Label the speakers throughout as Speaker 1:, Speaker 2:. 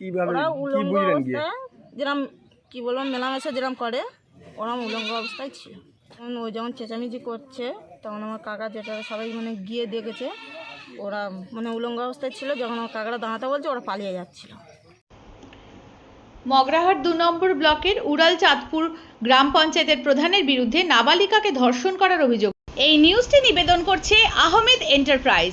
Speaker 1: কীভাবে
Speaker 2: ওরা
Speaker 1: কি
Speaker 2: উলঙ্গ
Speaker 1: বুঝলেন গিয়ে?
Speaker 2: অবস্থায় যেরকম কি বলব মেলামেশা যেরকম করে ওরম উলঙ্গ অবস্থায় ছিল। তখন ও যখন চেঁচামেচি করছে তখন আমার কাকা যেটা সবাই মানে গিয়ে দেখেছে ওরা মানে উলঙ্গ অবস্থায় ছিল যখন আমার কাকারা দাঁড়াতে বলছে ওরা পালিয়ে যাচ্ছিল।
Speaker 3: মগরাহাট দু নম্বর ব্লকের উড়াল চাঁদপুর গ্রাম পঞ্চায়েতের প্রধানের বিরুদ্ধে নাবালিকাকে ধর্ষণ করার অভিযোগ। এই নিউজটি নিবেদন করছে আহমেদ এন্টারপ্রাইজ।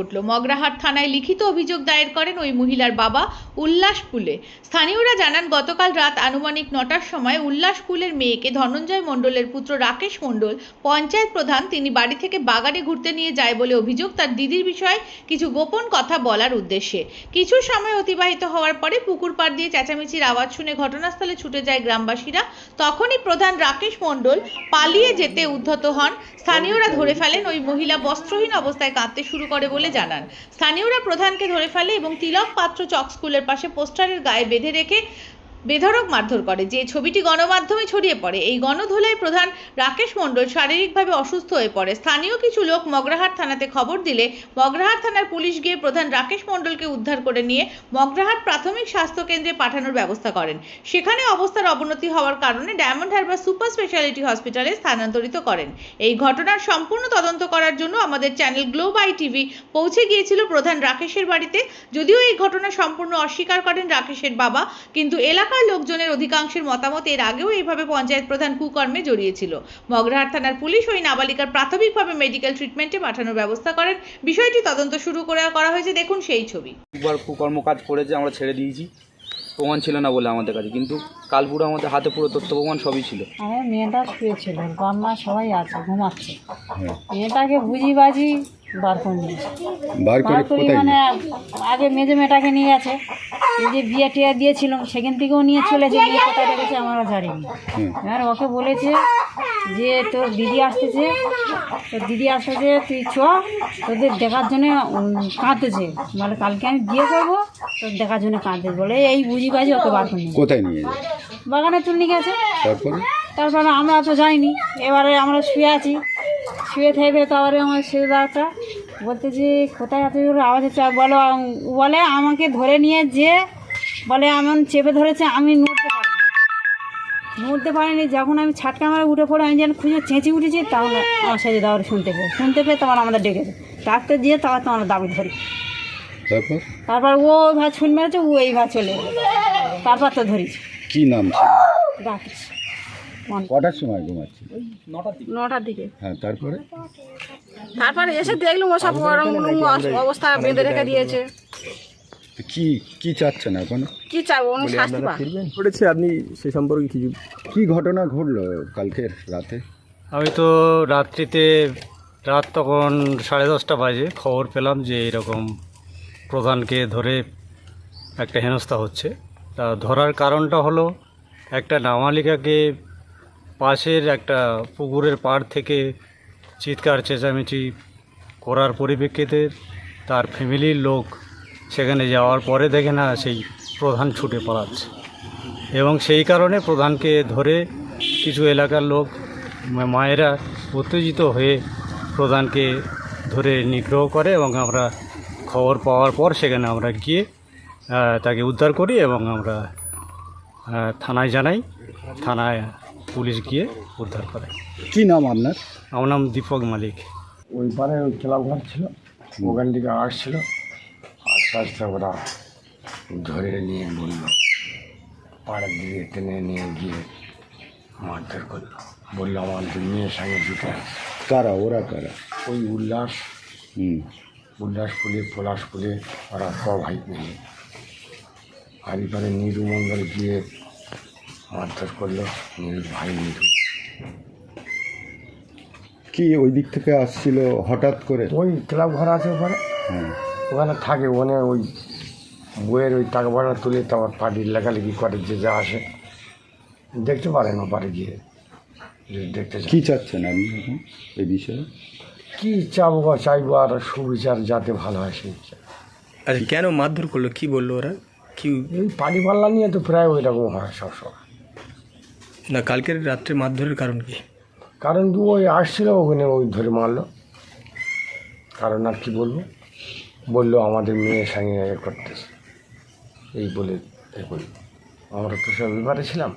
Speaker 3: ঘটল মগরাহাট থানায় লিখিত অভিযোগ দায়ের করেন ওই মহিলার বাবা উল্লাস কুলে স্থানীয়রা জানান, গতকাল রাত আনুমানিক নটার সময় উল্লাস কুলের মেয়েকে ধনঞ্জয় মণ্ডলের পুত্র রাকেশ মণ্ডল, পঞ্চায়েত প্রধান, তিনি বাড়ি থেকে বাগানে ঘুরতে নিয়ে যায় বলে অভিযোগ তার দিদির বিষয়ে কিছু গোপন কথা বলার উদ্দেশ্যে। কিছু সময় অতিবাহিত হওয়ার পরে পুকুর পাড় দিয়ে চেঁচামেচির আওয়াজ শুনে ঘটনাস্থলে ছুটে যায় গ্রামবাসীরা। তখনই প্রধান রাকেশ মণ্ডল পালিয়ে যেতে উদ্ধত হন। স্থানীয়রা ধরে ফেলেন ওই মহিলা বস্ত্রহীন অবস্থায় কাঁদতে শুরু করে বলে জানান। স্থানীয়রা প্রধানকে ধরে ফেলে এবং তিলক পাত্র চক স্কুলের পাশে পোস্টারের গায়ে বেঁধে রেখে বেধড়ক মারধর করে। যে ছবিটি গণমাধ্যমে ছড়িয়ে পড়ে, এই গণধোলায় প্রধান রাকেশ মণ্ডল শারীরিকভাবে অসুস্থ হয়ে পড়ে। স্থানীয় কিছু লোক মগরাহাট থানাতে খবর দিলে, মগরাহাট থানার পুলিশ গিয়ে প্রধান রাকেশ মণ্ডলকে উদ্ধার করে নিয়ে মগরাহাট প্রাথমিক স্বাস্থ্য কেন্দ্রে পাঠানোর ব্যবস্থা করেন। সেখানে অবস্থার অবনতি হওয়ার কারণে ডায়মন্ড হারবার সুপার স্পেশালিটি হসপিটালে স্থানান্তরিত করেন। এই ঘটনার সম্পূর্ণ তদন্ত করার জন্য আমাদের চ্যানেল গ্লোব আই টিভি পৌঁছে গিয়েছিল প্রধান রাকেশের বাড়িতে। যদিও এই ঘটনা সম্পূর্ণ অস্বীকার করেন রাকেশের বাবা, কিন্তু এলাকার লোকজনের অধিকাংশের মতামত এর আগেও এইভাবে পঞ্চায়েত প্রধান কুকর্মে জড়িয়েছিল। মগরাহাট থানার পুলিশ ওই নাবালিকার প্রাথমিকভাবে মেডিকেল ট্রিটমেন্টে পাঠানোর ব্যবস্থা করেন। বিষয়টি তদন্ত শুরু করে করা হয়েছে। দেখুন সেই ছবি।
Speaker 1: একবার কুকর্ম কাজ করেছে আমরা ছেড়ে দিয়েছি। প্রমাণ ছিল না বলে আমাদের কাছে কিন্তু কাল পুরো আমাদের হাতে পুরো তথ্য প্রমাণ সবই ছিল।
Speaker 4: আমার মেয়েটা শুয়েছিল বাবা সবাই আছে ঘুমাচ্ছে। মেয়েটাকে বুঝি বাজি বার করে
Speaker 5: বার করে
Speaker 4: মানে আগে মেজে মেয়েটাকে নিয়ে গেছে। এই যে বিয়ে টিয়ে দিয়েছিলাম সেখান থেকেও নিয়ে চলেছে বিয়ে কোথায় দেখেছে আমরা জানিনি। এবার ওকে বলেছে যে তোর দিদি আসতেছে তোর দিদি আসতেছে তুই চ তোদের দেখার জন্য কাঁদতেছে। মানে কালকে আমি বিয়ে করব তোর দেখার জন্য কাঁদতেছে। বলে এই বুঝি বাজি ওকে বার করে নিয়ে
Speaker 5: কোথায় নিয়ে
Speaker 4: বাগানে তুল নিয়ে গেছে।
Speaker 5: তারপরে?
Speaker 4: তারপরে আমরা তো যাইনি। এবারে আমরা শুয়ে আছি। শুয়ে থেকে তারপরে আমার সেদাটা বলতে যে কোথায় এত জোরে আওয়াজ হচ্ছে? বলো বলে আমাকে ধরে নিয়ে যে বলে এমন চেপে ধরেছে আমি নড়তে পারিনি। নড়তে পারিনি যখন আমি ছাটকা মারা উঠে পড়ে আমি যেন খুঁজে চেঁচে উঠেছি তখন আমার সাথে দাওয়ার শুনতে পেয়ে শুনতে পেয়ে তখন আমাদের ডেকেছে ডাকতে দিয়ে তারপর তোমার দাবি ধরি।
Speaker 5: তারপর?
Speaker 4: ও ভাই ছুন মেরেছে ও এই ভাই চলে তারপর তো ধরিস
Speaker 5: কি নাম
Speaker 4: ডাকিস
Speaker 5: কটার সময় ঘুমাচ্ছি
Speaker 2: নটার দিকে।
Speaker 5: হ্যাঁ তারপরে?
Speaker 2: তারপরে এসে দেখলাম ওসব অবস্থা বেঁধে রেখে দিয়েছে।
Speaker 5: কি কি চাচ্ছেন এখন?
Speaker 2: কি শাস্তি পা
Speaker 1: করেছে আপনি সে সম্পর্কে কিছু
Speaker 5: কি ঘটনা ঘটলো কালকের রাতে?
Speaker 6: আমি তো রাত্রিতে রাত তখন সাড়ে দশটা বাজে খবর পেলাম যে এরকম প্রধানকে ধরে একটা হেনস্থা হচ্ছে। তা ধরার কারণটা হলো একটা নাবালিকাকে পাশের একটা পুকুরের পাড় থেকে চিৎকার, চেঁচামেচি করার পরিপ্রেক্ষিতে তার ফ্যামিলির লোক সেখানে যাওয়ার পরে দেখে না সেই প্রধান ছুটে পালাচ্ছে। এবং সেই কারণে প্রধানকে ধরে কিছু এলাকার লোক মায়েরা উত্তেজিত হয়ে প্রধানকে ধরে নিগ্রহ করে এবং আমরা খবর পাওয়ার পর সেখানে আমরা গিয়ে তাকে উদ্ধার করি এবং আমরা থানায় জানাই। থানায় পুলিশ গিয়ে উদ্ধার করে।
Speaker 5: কি নাম আপনার?
Speaker 6: আমার নাম দীপক মালিক।
Speaker 7: ওই পারে ওই ক্লাব ঘর ছিল ওখান থেকে আসছিল আস্তে আস্তে ওরা ধরে নিয়ে বলল পাড়ার দিকে টেনে নিয়ে গিয়ে মারধর করল। বলল আমার মেয়ের সঙ্গে জুটে আছে।
Speaker 5: কারা? ওরা কারা?
Speaker 7: ওই উল্লাস।
Speaker 5: হুম।
Speaker 7: উল্লাস পুলে পলাশ পুলে ওরা সব ভাই মিলে আর এবারে নিরু মণ্ডল গিয়ে মারধর করল নিরু ভাই নিরু।
Speaker 5: কি ওই দিক থেকে আসছিল হঠাৎ করে?
Speaker 7: ওই ক্লাব ঘর আছে ওখানে।
Speaker 5: হ্যাঁ।
Speaker 7: ওখানে থাকে ওখানে ওই বইয়ের ওই টাকা ভাড়া তুলে তারপর পার্টির লেখালেখি করে যে যা আসে। দেখতে পারেন ওপারে গিয়ে। যদি দেখতে
Speaker 5: কি চাচ্ছেন আপনি এখন এই বিষয়ে?
Speaker 7: কী চাবো বা চাইব আর সুবিচার যাতে ভালো হয় সেই।
Speaker 8: আচ্ছা কেন মারধর করল? কি বলল ওরা? কি
Speaker 7: এই পানি পাল্লা নিয়ে তো প্রায় ওই রকম হয় সবসময়।
Speaker 8: না, কালকের রাত্রে মারধরের কারণ কি?
Speaker 7: কারণ কি ওই আসছিল, ওখানে ওই ধরে মারলো। কারণ আর কি বলব? বলল, আমাদের মেয়ে সঙ্গে করতেছে। এই বলে এ আমরা তো সব ব্যাপারে ছিলাম।